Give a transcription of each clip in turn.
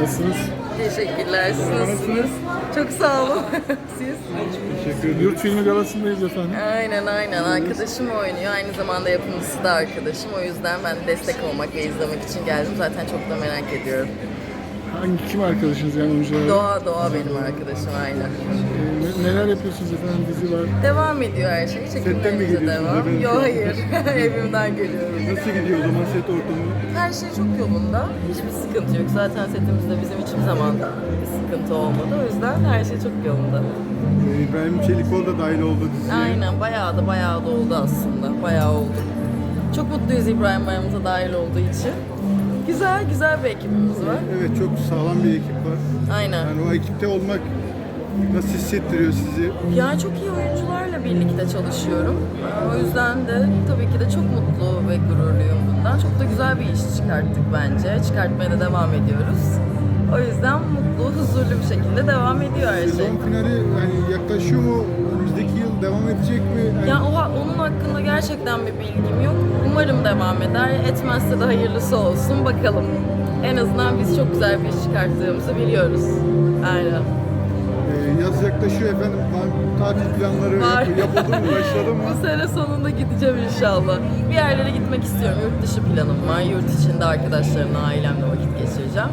Nasılsınız? Teşekkürler. Siz nasılsınız? Çok sağ olun. Siz? Teşekkür ederim. Yurt filmi galasındayız efendim. Aynen aynen. Arkadaşım oynuyor. Aynı zamanda yapımcısı da arkadaşım. O yüzden ben destek olmak ve izlemek için geldim. Zaten çok da merak ediyorum. Hangi kim arkadaşınız yani oyuncular? Doğa Doğa benim arkadaşım aynen. Ee, ne- neler yapıyorsunuz efendim? Dizi var. Devam ediyor her şey. Çekimlerimize geliyorsunuz? devam. Yok hayır. Evimden geliyorum. Nasıl gidiyor o zaman set ortamı? Her şey çok yolunda. Hiçbir sıkıntı yok. Zaten setimizde bizim hiçbir zaman bir sıkıntı olmadı. O yüzden her şey çok yolunda. Ee, İbrahim Çelikoğlu da dahil oldu diziye. Aynen bayağı da bayağı da oldu aslında. Bayağı oldu. Çok mutluyuz İbrahim Bayramımıza dahil olduğu için. Güzel güzel bir ekibimiz var. Evet çok sağlam bir ekip var. Aynen. Yani o ekipte olmak nasıl hissettiriyor sizi? Yani çok iyi oyuncularla birlikte çalışıyorum. O yüzden de tabii ki de çok mutlu ve gururluyum bundan. Çok da güzel bir iş çıkarttık bence. Çıkartmaya da devam ediyoruz. O yüzden mutlu, huzurlu bir şekilde devam ediyor her şey. Sezon finali yani yaklaşıyor mu? Önümüzdeki yıl devam edecek mi? Yani Ya o, onun hakkında gerçekten bir bilgim yok. Umarım devam eder. Etmezse de hayırlısı olsun. Bakalım. En azından biz çok güzel bir iş çıkarttığımızı biliyoruz. Aynen. e, yaz yaklaşıyor efendim. Tatil planları Var. yapıldı mı? Başladı mı? Bu sene sonunda gideceğim inşallah. Bir yerlere gitmek istiyorum. Yurt dışı planım var. Yurt içinde arkadaşlarımla, ailemle vakit geçireceğim.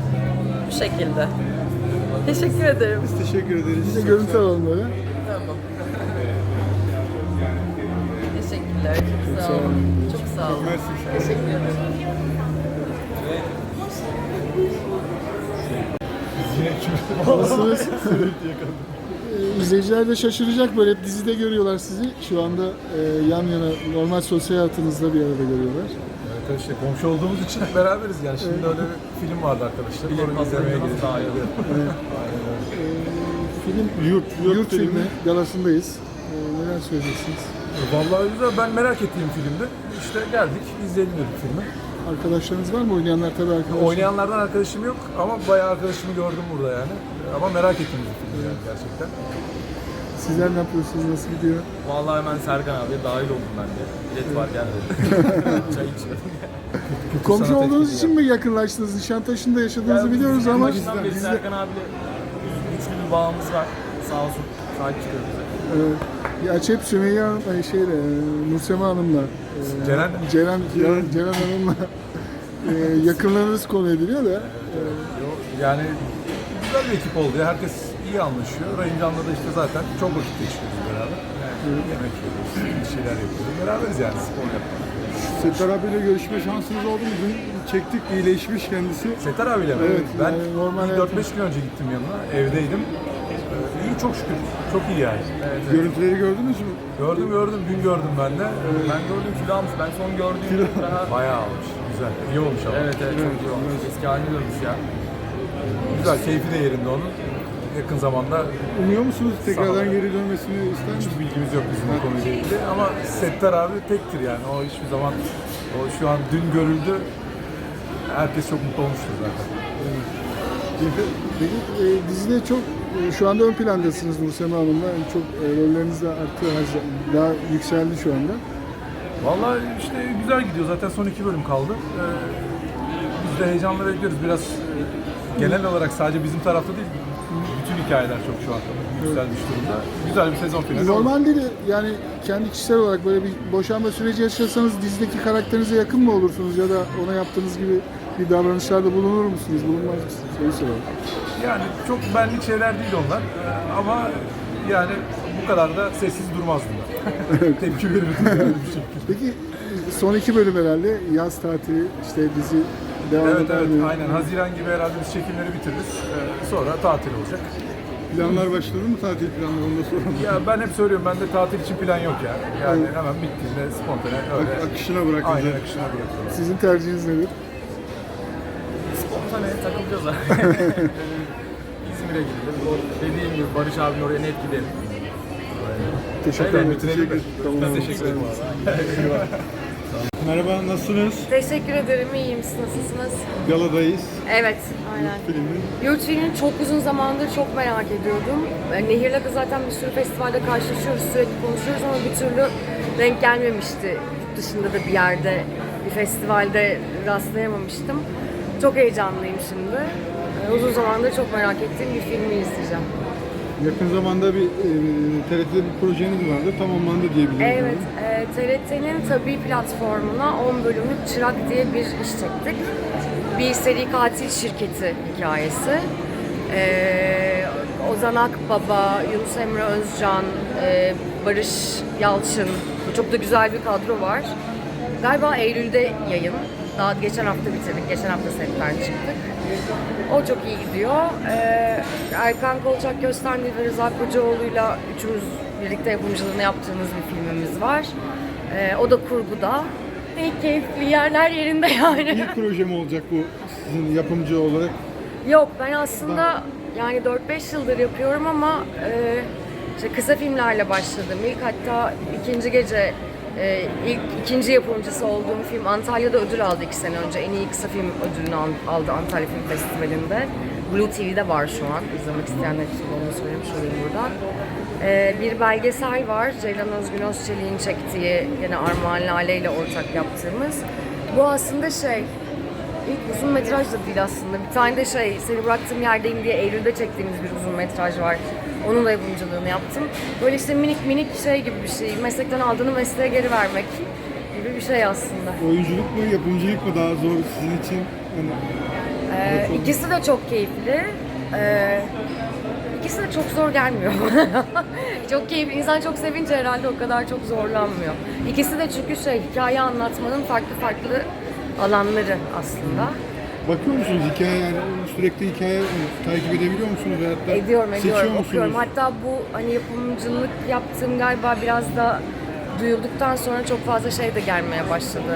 Bu şekilde. Teşekkür ederim. Biz teşekkür ederiz. Bir de görüntü alalım böyle. Tamam. Teşekkürler. Çok sağ olun. Çok sağ olun. Teşekkür ederim. Ee, İzleyiciler de şaşıracak böyle hep dizide görüyorlar sizi. Şu anda e, yan yana normal sosyal hayatınızda bir arada görüyorlar. Evet işte komşu olduğumuz için beraberiz yani. Şimdi öyle bir film vardı arkadaşlar. Onu izlemeye iyi oluyor. Ee, film Yurt, Yurt, filmi galasındayız. Ee, neler söyleyeceksiniz? Vallahi güzel. Ben merak ettiğim filmdi. İşte geldik, izleyelim dedik filmi. Arkadaşlarınız var mı? Oynayanlar tabii arkadaşlar. Oynayanlardan arkadaşım yok ama bayağı arkadaşımı gördüm burada yani. Ama merak ettiğim bir film yani gerçekten. Sizler ne yapıyorsunuz? Nasıl gidiyor? Vallahi hemen Serkan abiye dahil oldum ben de. Bilet var gel dedi. Çay içiyordum. Komşu sanat olduğunuz etkili için mi yakınlaştınız? Nişantaşı'nda yaşadığınızı Yani biliyoruz bizim ama başından beri bizde Serkan abiyle güçlü bir bağımız var. Sağ olsun sahip çıkıyor bize. e, ya hep Sümeyye Hanım, ay şeyle, e, Nursema Hanım'la, e, Ceren? Ceren, Ceren, Ceren Hanım'la e, yakınlarınız konu ediliyor da. Yani güzel bir ekip oldu ya. Herkes iyi anlaşıyor. Rayıncan'la da işte zaten çok vakit geçiriyoruz beraber. Yani yemek yiyoruz, bir şeyler yapıyoruz. Beraberiz yani spor yapıyoruz. Settar abiyle görüşme şansınız oldu mu? Dün çektik, iyileşmiş kendisi. Setar abiyle mi? Evet, ben yani normal bir hayatım- 4-5 gün önce gittim yanına. Evdeydim. İyi çok şükür. Çok iyi yani. Görüntüleri gördünüz mü? Gördüm gördüm. Dün gördüm ben de. Ee, Ben gördüm kilo almış. Ben son gördüğümde daha... Bayağı olmuş. Güzel. İyi olmuş ama. Evet evet çok iyi olmuş. Eski halini dönmüş ya. Güzel. Keyfi de yerinde onun. Yakın zamanda Umuyor musunuz tekrardan geri dönmesini ister misiniz? bilgimiz yok bizim bu konuyla ilgili. Ama Settar abi tektir yani. O hiçbir zaman o şu an dün görüldü. Herkes çok mutlu olmuştur zaten. Peki e, dizide çok şu anda ön plandasınız Nursema Hanım'la. Çok e, rolleriniz de arttı, zaman- daha yükseldi şu anda. Vallahi işte güzel gidiyor. Zaten son iki bölüm kaldı. Ee, biz de heyecanla bekliyoruz. Biraz e, genel olarak sadece bizim tarafta değil, bütün hikayeler çok şu an yükselmiş durumda. Güzel bir sezon finali. Normalde de yani kendi kişisel olarak böyle bir boşanma süreci yaşasanız dizideki karakterinize yakın mı olursunuz ya da ona yaptığınız gibi bir davranışlarda bulunur musunuz, bulunmaz mısınız? Soru soralım. Yani çok benlik şeyler değil onlar. Ama yani bu kadar da sessiz durmazdım ben. Tepki verirdim yani bir şekilde. Peki son iki bölüm herhalde yaz tatili işte dizi devam Evet eder evet mi? aynen. Haziran gibi herhalde biz çekimleri bitiririz. Ee, sonra tatil olacak. Planlar başladı mı tatil planları onu da soralım. Ya ben hep söylüyorum bende tatil için plan yok yani. Yani hemen bittiğinde spontane öyle. Ak- akışına bırakın. Aynen akışına bırakıyorum. Sizin tercihiniz nedir? Spontane takılacağız ha. İzmir'e gidelim. O dediğim gibi Barış abinin oraya net gidelim. Teşekkür ederim. Tamam. Ben teşekkür ederim. Merhaba, nasılsınız? Teşekkür ederim. İyiyim. Siz nasılsınız? Galadayız. Evet, aynen. Yurt filmini çok uzun zamandır çok merak ediyordum. E, Nehir'le de zaten bir sürü festivalde karşılaşıyoruz, sürekli konuşuyoruz ama bir türlü denk gelmemişti. Yurt dışında da bir yerde, bir festivalde rastlayamamıştım. Çok heyecanlıyım şimdi. e, uzun zamandır çok merak ettiğim bir filmi izleyeceğim. Yakın zamanda bir e, TRT'de bir projeniz vardı. Tamamlandı diyebilirim. Evet, e, TRT'nin tabii platformuna 10 bölümlük Çırak diye bir iş çektik. Bir seri katil şirketi hikayesi. E, Ozan Akbaba, Yunus Emre Özcan, e, Barış Yalçın, çok da güzel bir kadro var. Galiba Eylül'de yayın. Daha geçen hafta bitirdik, geçen hafta setten çıktık. O çok iyi gidiyor. Ee, Erkan Kolçak Köstenli ve Rıza Kocaoğlu'yla üçümüz birlikte yapımcılığını yaptığımız bir filmimiz var. Ee, o da kurguda. İyi keyifli yerler yerinde yani. İlk proje mi olacak bu sizin yapımcı olarak? Yok ben aslında yani 4-5 yıldır yapıyorum ama e, işte kısa filmlerle başladım. İlk hatta ikinci gece e, ilk ikinci yapımcısı olduğum film Antalya'da ödül aldı iki sene önce. En iyi kısa film ödülünü al- aldı Antalya Film Festivali'nde. Blue TV'de var şu an. İzlemek isteyenler için onu söylemiş olayım buradan. E, bir belgesel var. Ceylan Özgün Özçelik'in çektiği yine Armağan Lale ile ortak yaptığımız. Bu aslında şey İlk uzun metraj da değil aslında. Bir tane de şey, Seni Bıraktığım Yerdeyim diye Eylül'de çektiğimiz bir uzun metraj var. Onun da yapımcılığını yaptım. Böyle işte minik minik şey gibi bir şey. Meslekten aldığını mesleğe geri vermek gibi bir şey aslında. Oyunculuk mu, yapımcılık mı daha zor sizin için? Hani Ee, ikisi de çok keyifli. Ee, ikisi de çok zor gelmiyor. çok keyifli. İnsan çok sevince herhalde o kadar çok zorlanmıyor. İkisi de çünkü şey, hikaye anlatmanın farklı farklı alanları aslında. bakıyor musunuz hikaye yani sürekli hikaye takip edebiliyor musunuz? Da Ediyorum, seçiyor ediyorum, musunuz? okuyorum. Hatta bu hani yapımcılık yaptığım galiba biraz da duyulduktan sonra çok fazla şey de gelmeye başladı.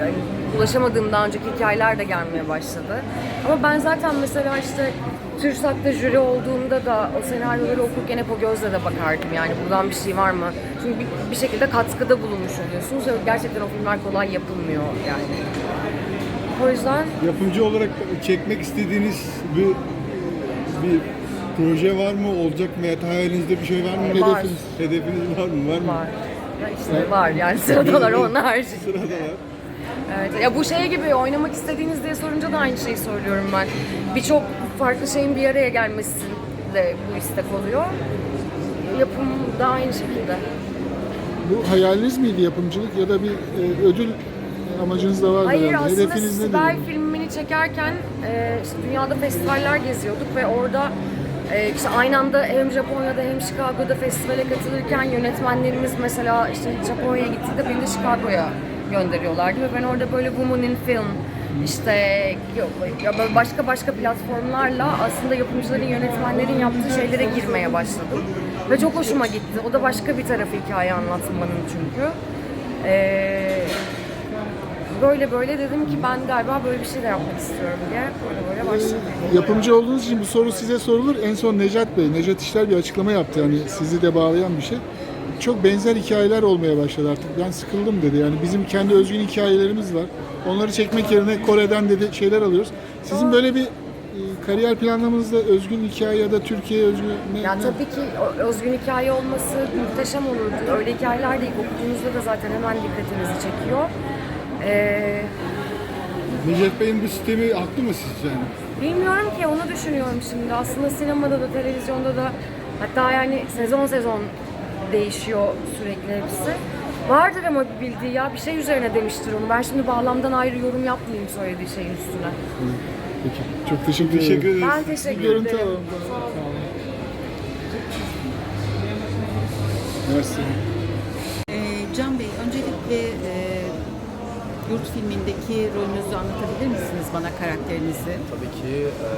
Yani ulaşamadığım daha önceki hikayeler de gelmeye başladı. Ama ben zaten mesela işte TÜRSAK'ta jüri olduğumda da o senaryoları okurken hep o gözle de bakardım. Yani buradan bir şey var mı? Çünkü bir, bir şekilde katkıda bulunmuş oluyorsunuz. ve Gerçekten o filmler kolay yapılmıyor yani. O yüzden Yapımcı olarak çekmek istediğiniz bir bir proje var mı? Olacak mı? Hayalinizde bir şey var mı? Var. Hedefiniz, hedefiniz var mı? Var mı? var. Ya işte var yani sıradalar onlar. Sırada var. Evet. Ya bu şey gibi oynamak istediğiniz diye sorunca da aynı şeyi söylüyorum ben. Birçok farklı şeyin bir araya gelmesiyle bu istek oluyor. Yapım da aynı şekilde. Bu hayaliniz miydi yapımcılık ya da bir e, ödül amacınız da vardı Hayır herhalde. aslında Hedefiniz? Sibel filmini çekerken e, işte dünyada festivaller geziyorduk ve orada e, işte aynı anda hem Japonya'da hem Chicago'da festivale katılırken yönetmenlerimiz mesela işte Japonya'ya gittiğinde beni de Chicago'ya gönderiyorlardı ve ben orada böyle Women in Film işte yok, ya başka başka platformlarla aslında yapımcıların, yönetmenlerin yaptığı şeylere girmeye başladım. Ve çok hoşuma gitti. O da başka bir tarafı hikaye anlatmanın çünkü. Ee, böyle böyle dedim ki ben galiba böyle bir şey de yapmak istiyorum diye böyle böyle başladım. Yapımcı olduğunuz için bu soru size sorulur. En son Necat Bey, Necat İşler bir açıklama yaptı. Yani sizi de bağlayan bir şey. Çok benzer hikayeler olmaya başladı artık. Ben sıkıldım dedi. Yani bizim kendi özgün hikayelerimiz var. Onları çekmek yerine Kore'den dedi şeyler alıyoruz. Sizin böyle bir e, kariyer planlamanızda özgün hikaye ya da Türkiye özgün ne, Ya tabii ki özgün hikaye olması muhteşem olurdu. Öyle hikayeler de ilk okuduğunuzda da zaten hemen dikkatinizi çekiyor. Ee, Necdet Bey'in bu sistemi haklı mı sizce yani? bilmiyorum ki onu düşünüyorum şimdi. Aslında sinemada da televizyonda da hatta yani sezon sezon değişiyor sürekli hepsi. Vardır ama bir bildiği ya bir şey üzerine demiştir onu. Ben şimdi bağlamdan ayrı yorum yapmayayım söylediği şeyin üstüne. Peki. Çok teşekkür, Teşekkür ederim. ederiz. Ben teşekkür Görüntü ederim. alalım. Sağ olun. Mersi. Ee, Can Bey, öncelikle e, yurt filmindeki rolünüzü anlatabilir misiniz bana karakterinizi? Tabii ki e,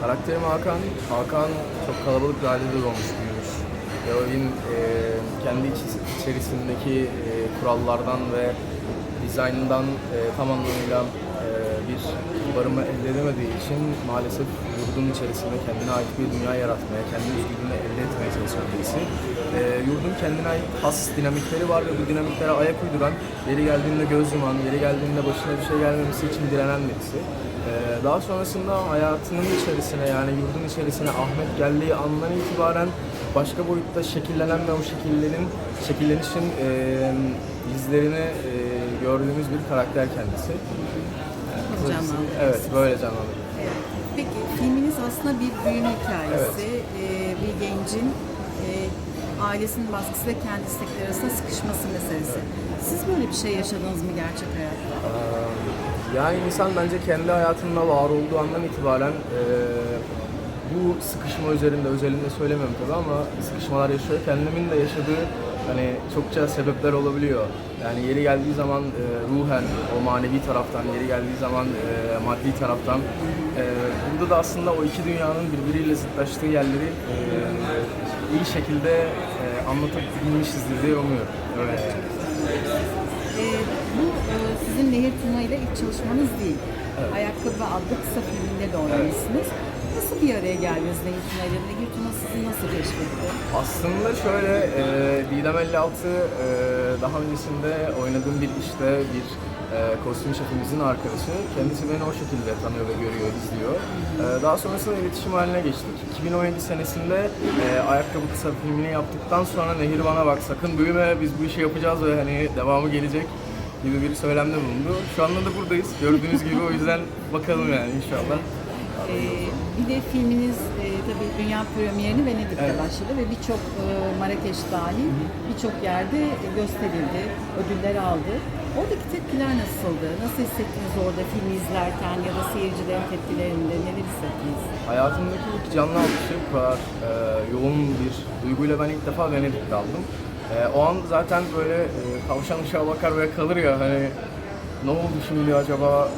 karakterim Hakan. Hakan çok kalabalık bir ailede doğmuş evin e, kendi içerisindeki e, kurallardan ve dizaynından e, tam anlamıyla e, bir barımı elde edemediği için maalesef yurdun içerisinde kendine ait bir dünya yaratmaya, kendi özgürlüğünü elde etmeye çalışan birisi. E, yurdun kendine ait has dinamikleri var ve bu dinamiklere ayak uyduran, yeri geldiğinde göz yuman, yeri geldiğinde başına bir şey gelmemesi için direnen birisi. E, daha sonrasında hayatının içerisine yani yurdun içerisine Ahmet geldiği andan itibaren başka boyutta şekillenen ve o şekillerin şekillenişin e, izlerini e, gördüğümüz bir karakter kendisi. Canlandı. Evet, böyle canlandırıyor. Peki filminiz aslında bir büyüme hikayesi. Ee, bir gencin e, ailesinin baskısı ve kendi istekleri arasında sıkışması meselesi. Siz böyle bir şey yaşadınız mı gerçek hayatta? Ee, Yani insan bence kendi hayatında var olduğu andan itibaren eee, bu sıkışma üzerinde özelinde söylemiyorum tabii ama sıkışmalar yaşıyor. Kendimin de yaşadığı hani çokça sebepler olabiliyor. Yani yeri geldiği zaman eee, ruhen o manevi taraftan, yeri geldiği zaman eee, maddi taraftan. Eee, burada da aslında o iki dünyanın birbiriyle zıtlaştığı yerleri eee, iyi şekilde eee, anlatabilmişizdir diye umuyorum. Öyle yani. Ee, bu e, sizin Nehir Tuna ile ilk çalışmanız değil. Ayakkabı adlı kısa filminde de oynamışsınız. Nasıl bir araya geldiniz Nehir Tuna ile? Nehir Tuna sizi nasıl keşfetti? Aslında şöyle, e, Didem 56 e, daha öncesinde oynadığım bir işte bir e, kostüm şefimizin arkadaşı. Kendisi beni o şekilde tanıyor ve görüyor, izliyor. E, daha sonrasında iletişim haline geçtik. 2017 senesinde e, ayakkabı kısa filmini yaptıktan sonra Nehir bana bak sakın büyüme biz bu işi yapacağız ve hani devamı gelecek gibi bir söylemde bulundu. Şu anda da buradayız. Gördüğünüz gibi o yüzden bakalım yani inşallah. Ee, bir de filminiz e, tabii dünya premierini Venedik'te Evet. başladı ve birçok e, Marrakeş dahil birçok yerde gösterildi, ödüller aldı. Oradaki tepkiler nasıldı? Nasıl hissettiniz orada filmi izlerken ya da seyircilerin tepkilerinde neler hissettiniz? Hayatımdaki ilk canlı alışım bu kadar e, yoğun bir duyguyla ben ilk defa Venedik'te aldım. E, o an zaten böyle e, tavşan ışığa bakar ve kalır ya hani ne oldu şimdi acaba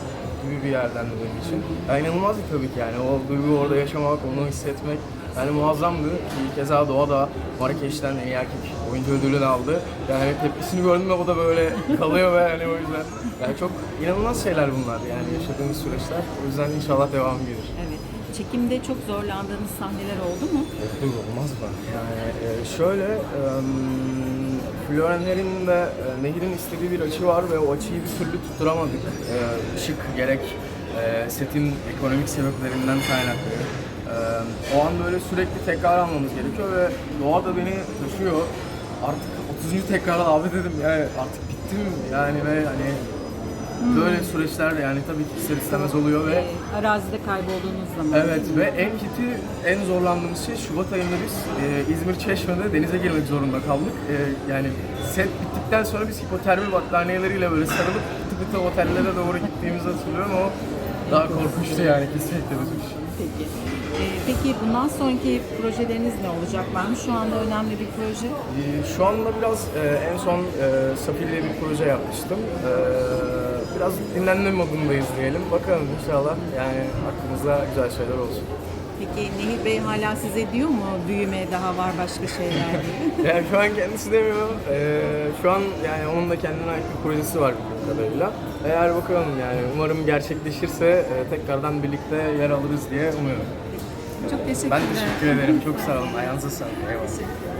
gibi bir yerden benim için. Yani inanılmazdı tabii ki yani o duyguyu orada yaşamak, onu hissetmek yani muazzamdı. Ki keza Doğa da Marrakeş'ten en iyi erkek oyuncu ödülünü aldı. Yani tepkisini gördüm ve o da böyle kalıyor ve yani o yüzden yani çok inanılmaz şeyler bunlar yani yaşadığımız süreçler. O yüzden inşallah devam gelir. Evet. Çekimde çok zorlandığınız sahneler oldu mu? Dur olmaz mı? Yani e, şöyle, Florenler'in ve e, Nehir'in istediği bir açı var ve o açıyı bir türlü tutturamadık. E, ışık gerek e, setin ekonomik sebeplerinden kaynaklı. E, o an böyle sürekli tekrar almamız gerekiyor ve doğa da beni taşıyor. Artık 30. tekrarda abi dedim yani artık bittim yani ve hani böyle süreçler de yani tabii ki ister istemez oluyor ve Ee, arazide kaybolduğunuz zaman. Evet ve en kötü, en zorlandığımız şey Şubat ayında biz e, İzmir Çeşme'de denize girmek zorunda kaldık. E, yani set bittikten sonra biz hipotermi battaniyeleriyle böyle sarılıp pıtı pıtı otellere doğru gittiğimizi hatırlıyorum. O daha korkunçtu yani kesinlikle bizim için. Peki. Ee, peki bundan sonraki projeleriniz ne olacak? Var mı şu anda önemli bir proje? E, şu anda biraz e, en son e, Safir'le bir proje yapmıştım. E, biraz dinlenme modundayız diyelim. Bakalım inşallah yani aklımızda güzel şeyler olsun. Peki Nehir Bey hala size diyor mu büyüme daha var başka şeyler diye? Yani şu an kendisi demiyor. Ee, şu an yani onun da kendine ait bir projesi var bildiğim kadarıyla. Eğer bakalım yani umarım gerçekleşirse e, tekrardan birlikte yer alırız diye umuyorum. Çok teşekkürler. Ben teşekkür ederim. Çok sağ olun. Ayağınıza sağlık. Eyvallah.